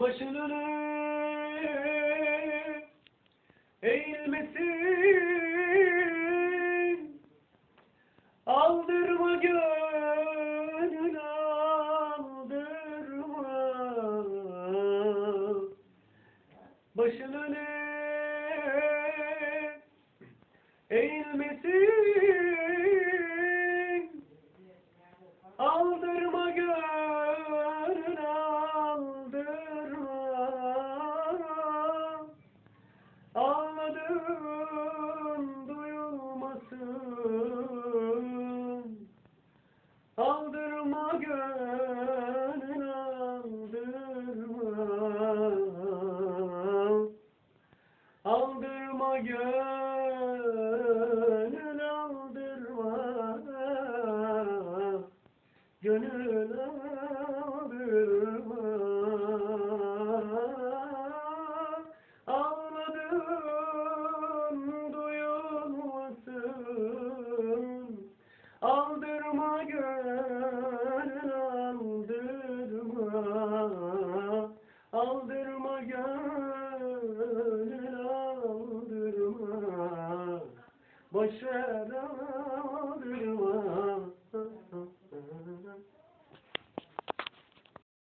Başını eğilmesin. Aldırma gönül aldırma. Başını eğilmesin Aldırma gönül aldırma. Aldırma gönül aldırma gönül aldırma. Aldırma